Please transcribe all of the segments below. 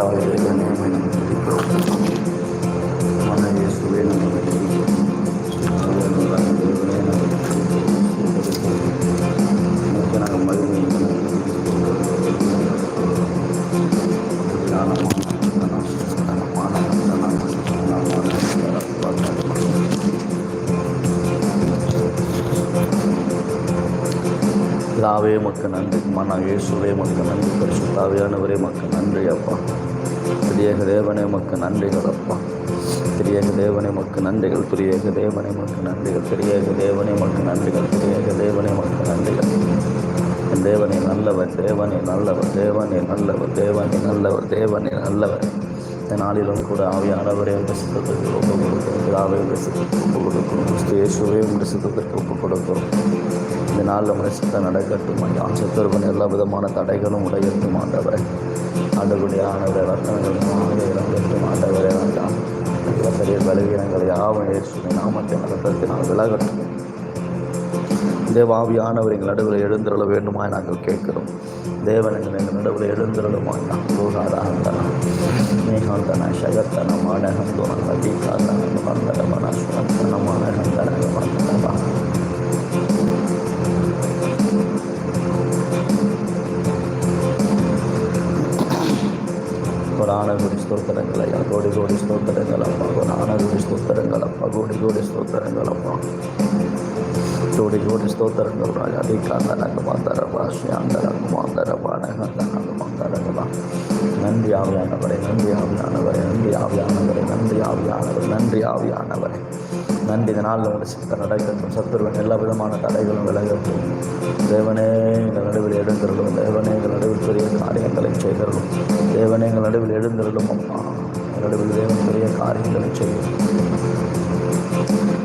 கர்த்தராக நேர்மை நம்ம துதிக்கிறோம் மன இயேசுவே நம்ம பிதாவே மக்கள் நன்றி. மன இயேசுவே மக்கள் நன்றி. பரிசுத்தாவியானவரே மக்கள் நன்றி அப்பா. திரியேக தேவனே மக்கு நன்றிகள் அப்பா. திரியேக தேவனே மக்கு நன்றிகள். திரியேக தேவனை மக்கு நன்றிகள். திரியேக தேவனே மக்கு நன்றிகள். திரியேக தேவனே மக்கு நன்றிகள். என் தேவனே நல்லவர் தேவனே நல்லவர் தேவனே நல்லவர் தேவனே நல்லவர் தேவனே நல்லவர். இந்த நாளிலும் கூட ஆவியானவரே உங்கள் சித்தத்திற்கு ஒப்பு கொடுக்கிறோம். பிதாவே உங்கள் சித்தத்திற்கு ஒப்பு கொடுக்கிறோம். கிறிஸ்து இயேசுவே உங்கள் சித்தத்திற்கு ஒப்பு கொடுக்கிறோம். இந்த நாளில் உடைய சித்தம் நடக்கட்டும் ஐயா. சித்தருவன் எல்லா விதமான தடைகளும் உடையட்டும் ஆண்டவர். ஆண்டவருடைய ஆண்டவரை ரத்தனங்களும் இறங்கட்டும் ஆண்டவரை வேண்டாம் எல்லா பலவீனங்களை பலவீனங்கள் யாவும் நாமத்தின் ரத்தத்தினால் விலகட்டும். தேவாவியானவர் எங்கள் நடுவில் எழுந்திரள வேண்டுமா நாங்கள் கேட்கிறோம். தேவன் எங்கள் எங்கள் நடுவில் எழுந்திரளுமாய் நான் போகாதாந்தன மேகாந்தன சகத்தன மாடகந்தோன நதிகாந்தன மந்தரமன சுவந்தன மாடகந்தன மந்தரமா கொடான கோடி నానగుడి స్తోత్రంగలయ్యా కోడి కోడి స్తోత్రంగలమ్మ నానగుడి స్తోత్రంగలమ్మ కోడి కోడి స్తోత్రంగలమ్మ కోడి కోడి స్తోత్రంగలు రాజా దీకాంతరంగ మాతర రాశ్యాంతర మాతర పాడగంతరంగ మాతరంగల நன்றி ஆவியானவரை நன்றி ஆவியானவரை நன்றி ஆவியானவரை நன்றி ஆவியானவர் நன்றி ஆவியானவரை. நன்றி. இந்த நாளில் உங்களை சித்த நடக்கட்டும் சத்துருவன் எல்லா விதமான தடைகளும் விலகட்டும். தேவனே எங்கள் நடுவில் எடுந்திருக்கும் தேவனே செய்தரலும் தேவனே எங்கள் நடுவில் எழுந்திரலும் அம்மா எங்கள் நடுவில் தேவன் பெரிய காரியங்களை செய்யும்.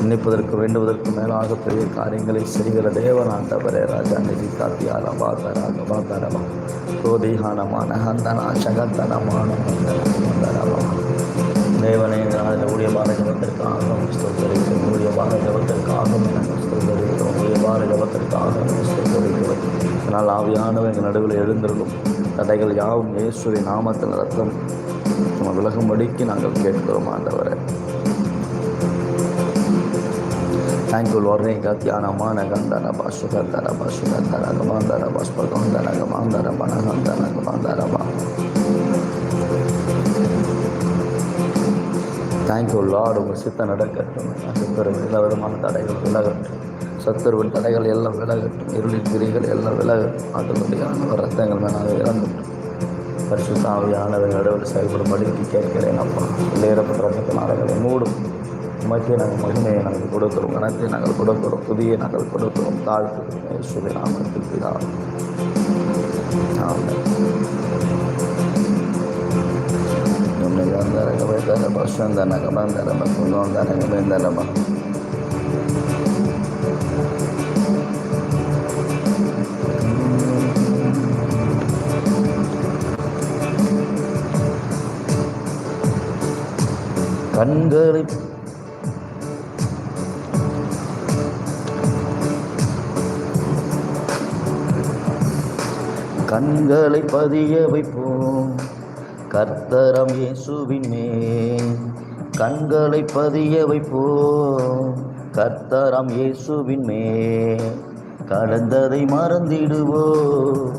நினைப்பதற்கு வேண்டுவதற்கு மேலாக பெரிய காரியங்களை செய்கிற தேவனாண்டவரே ராஜா நிதி காத்தியால பாக்கராக பாக்கரமா கோதிகானமான ஹந்தனா சகந்தனமான தேவனை நாளில் ஊழியமான பாரஜபத்திற்காக ஸ்தோத்தரிக்கும் ஊழியமான பாரஜபத்திற்காக ஸ்தோத்தரிக்கும் ஊழியமான ஊழிய பாரஜபத்திற்காக நாங்கள் ஸ்தோத்தரிக்கிறோம். அதனால் ஆவியானவர் எங்கள் நடுவில் எழுந்திருக்கும் தடைகள் யாவும் இயேசுவை நாமத்தில் ரத்தம் நம்ம விலகும்படிக்கு நாங்கள் கேட்கிறோம் ஆண்டவரை தேங்க்யூ லோர்னே காத்தியானமா நகந்தார பாசுகந்தாரபா சுகந்தாரகமாந்தாரபா ஸ்பகந்தாரகமாந்தாரபா நகந்தாரகமாந்தாரபா தேங்க்யூ லார்டு உங்கள் சித்தம் நடக்கட்டும் சித்தரும் எல்லா விதமான தடைகள் விலகட்டும் சத்துருவின் தடைகள் எல்லாம் விலகட்டும் இருளின் பிரிகள் எல்லாம் விலகட்டும் ஆட்டோமேட்டிக்கான ரத்தங்கள் மேலாக இறங்கட்டும் பரிசுத்தாவியானவர் நடுவில் செயல்படும்படிக்கு கேட்கிறேன் அப்பா. வெளியேறப்பட்ட ரத்தத்தின் ஆடைகளை மூடும். உமக்கே நாங்கள் மகிமையை நாங்கள் கொடுக்கிறோம். கணத்தை நாங்கள் கொடுக்கிறோம். புதிய நாங்கள் கொடுக்கிறோம். தாழ்த்து சொல்லி நாமத்தில் பிதா. ஆமென். உன்னை வந்தரக வைத்தர பசந்தனக வந்தரம வந்தாரங்க வேந்தரம கண்களை கண்களை பதிய வைப்போம். கர்த்தரம் இயேசுவின். மேல் கண்களை பதிய வைப்போம். கர்த்தரம் இயேசுவின் மேல். கடந்ததை மறந்திடுவோம்.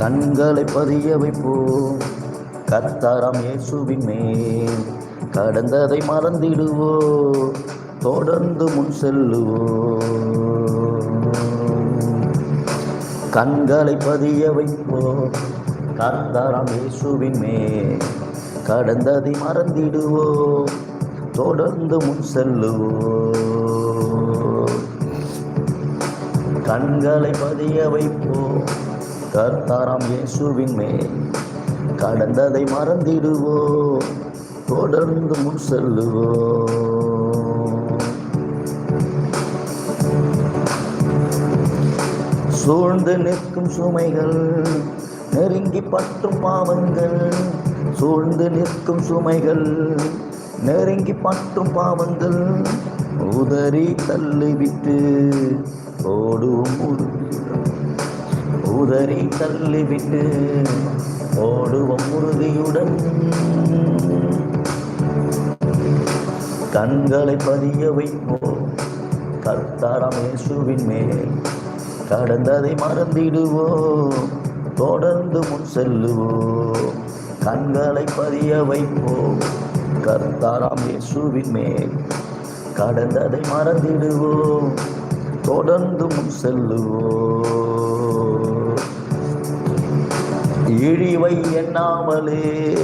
கண்களை பதிய வைப்போம். கத்தாரம் இயேசுவின் மேல் கடந்ததை மறந்திடுவோ தொடர்ந்து முன் செல்லுவோ கண்களை பதிய வைப்போ கத்தாரம் இயேசுவின் மேல் கடந்ததை மறந்திடுவோ தொடர்ந்து முன் செல்லுவோ கண்களை பதிய வைப்போம். கர்த்தாராம் இயேசுவின் மேல் கடந்ததை மறந்திடுவோ தொடர்ந்து முன் செல்லுவோ சூழ்ந்து நிற்கும் சுமைகள் நெருங்கி பற்றும் பாவங்கள். சூழ்ந்து நிற்கும் சுமைகள் நெருங்கி பற்றும் பாவங்கள். உதறி தள்ளிவிட்டு ஓடும் உதறி தள்ளிவிட்டு ஓடுவோம் உறுதியுடன். கண்களை பதிய வைப்போம் கர்த்தாராம் இயேசுவின் மேல். கடந்ததை மறந்திடுவோம் தொடர்ந்து முன் செல்லுவோம். கண்களை பதிய வைப்போம் கர்த்தாராம் இயேசுவின் மேல். கடந்ததை மறந்திடுவோம். தொடர்ந்தும் முன் செல்லுவோம். இழிவை எண்ணாமலே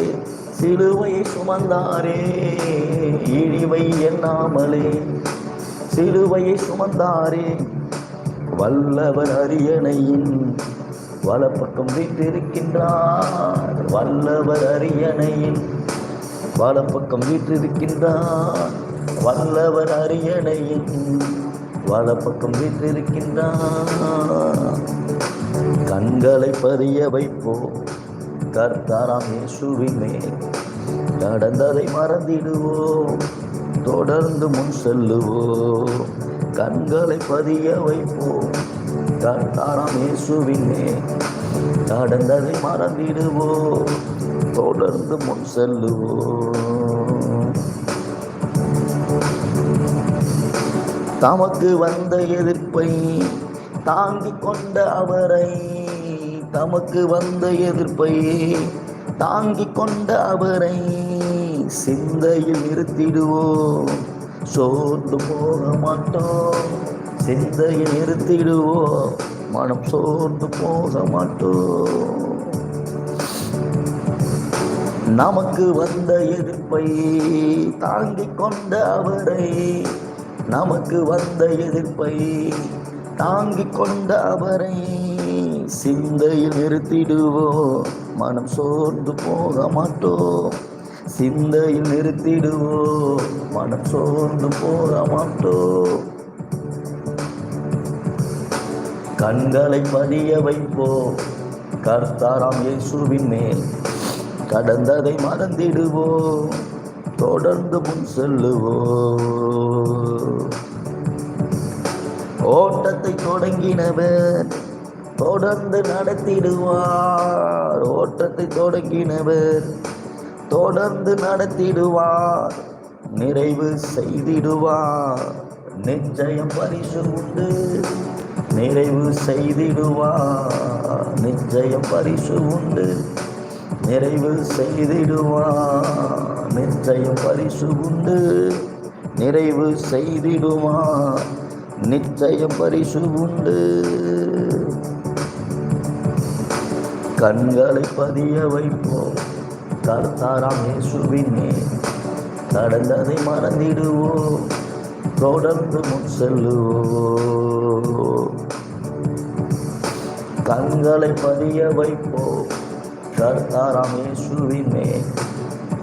சிலுவை சுமந்தாரே. இழிவை எண்ணாமலே சிலுவையை சுமந்தாரே. வல்லவர் அரியணையின் வலப்பக்கம் வீற்றிருக்கின்றார். வல்லவர் அரியணையின் வலப்பக்கம் வீற்றிருக்கின்றார். வல்லவர் அரியணையின் வலப்பக்கம் வீற்றிருக்கின்றான். கண்களை பதிய வைப்போம் கர்த்தாராம் இயேசுவின் நடந்ததை மறந்திடுவோம் தொடர்ந்து முன் செல்லுவோம் கண்களை பதிய வைப்போம் கர்த்தாராம் இயேசுவின் நடந்ததை மறந்திடுவோம் தொடர்ந்து முன் செல்லுவோம் தமக்கு வந்த எதிர்ப்பை தாங்கிக் கொண்ட அவரை தமக்கு வந்த எதிர்ப்பை தாங்கிக் கொண்ட அவரை சிந்தையில் நிறுத்திடுவோம். சோர்ந்து போக மாட்டோம். சிந்தையில் நிறுத்திடுவோம். மனம் சோர்ந்து போக மாட்டோம். நமக்கு வந்த எதிர்ப்பை தாங்கிக் கொண்ட அவரை நமக்கு வந்த எதிர்ப்பை தாங்கிக் கொண்ட அவரை சிந்தையில் நிறுத்திடுவோம். மனம் சோர்ந்து போக மாட்டோம். சிந்தையில் நிறுத்திடுவோம். மனம் சோர்ந்து போக மாட்டோம். கண்களை பதிய வைப்போம். கர்த்தாராம் இயேசுவின் மேல் கடந்ததை மறந்திடுவோம். தொடர்ந்து முன் செல்லுவோம். ஓட்டத்தை தொடங்கினவர் தொடர்ந்து நடத்திடுவார். ஓட்டத்தை தொடங்கினவர் தொடர்ந்து நடத்திடுவார். நிறைவு செய்திடுவார். நிச்சயம் பரிசு உண்டு. நிறைவு செய்திடுவார். நிச்சயம் பரிசு உண்டு. நிறைவு செய்திடுவார். நிச்சயம் பரிசு உண்டு. நிறைவு செய்திடுமா? நிச்சயம் பரிசு உண்டு. கண்களை பதிய வைப்போம். கர்த்தாராம் இயேசுவினே கடந்ததை மறந்திடுவோம். தொடர்ந்து முன் செல்லுவோம். கண்களை பதிய வைப்போம். கர்த்தாராம் இயேசுவினே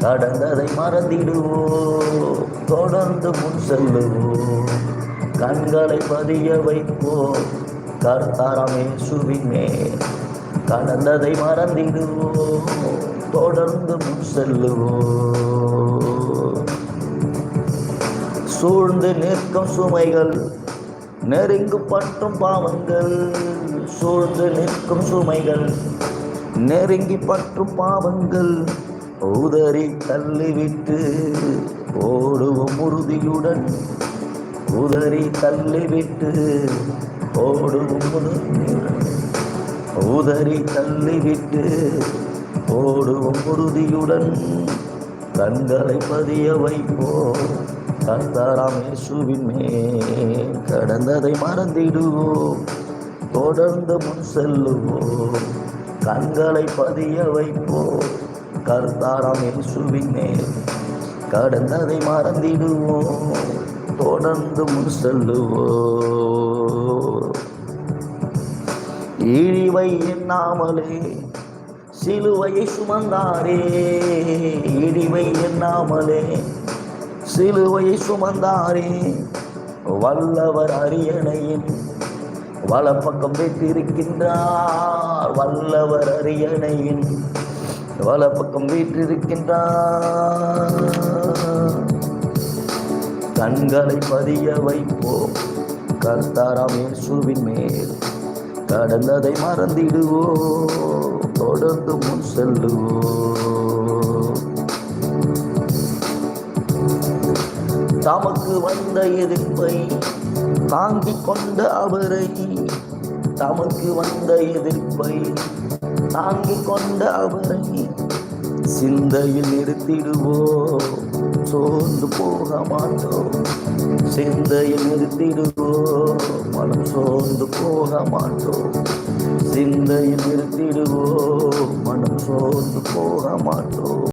கடந்ததை மறந்திடுவோம் தொடர்ந்து முன் செல்லுவோம் கண்களை பதிய வைப்போம் கர்த்தாரமே சுவிமே கடந்ததை மறந்திடுவோம் தொடர்ந்து முன் செல்லுவோம் சூழ்ந்து நிற்கும் சுமைகள் நெருங்கு பற்றும் பாவங்கள். சூழ்ந்து நிற்கும் சுமைகள் நெருங்கி பற்றும் பாவங்கள். உதறி தள்ளிவிட்டு ஓடுவோம் உறுதியுடன். உதறி தள்ளிவிட்டு ஓடுவோம் உறுதியுடன். உதறி தள்ளிவிட்டு ஓடுவோம் உறுதியுடன். கண்களை பதிய வைப்போம். கர்த்தாராம் இயேசுவின் மேல் கடந்ததை மறந்திடுவோம். தொடர்ந்து முன் செல்லுவோம். கண்களை பதிய வைப்போம். கர்த்தாராம் இயேசுவின் கடந்ததை மறந்திடுவோம் தொடர்ந்து முன் செல்லுவோம் இழிவை எண்ணாமலே சிலுவையை சுமந்தாரே. இழிவை எண்ணாமலே சிலுவையை சுமந்தாரே. வல்லவர் அரியணையின் வலப்பக்கம் வைத்திருக்கின்றார் வல்லவர் அரியணையின் வல பக்கம் வீற்றிருக்கின்றான். கண்களை பதிய வைப்போம். கர்த்தாராம் இயேசுவின் மேல் கடந்ததை மறந்திடுவோ தொடர்ந்து முன் செல்லுவோம். தமக்கு வந்த எதிர்ப்பை தாங்கிக் கொண்ட அவரை தமக்கு வந்த எதிர்ப்பை தாங்கிக் கொண்ட அவரை சிந்தையில் நிறுத்திடுவோம். சோர்ந்து போக மாட்டோம். சிந்தையில் நிறுத்திடுவோம். மனம் சோர்ந்து போக மாட்டோம். சிந்தையில் நிறுத்திடுவோம். மனம் சோர்ந்து போக மாட்டோம்.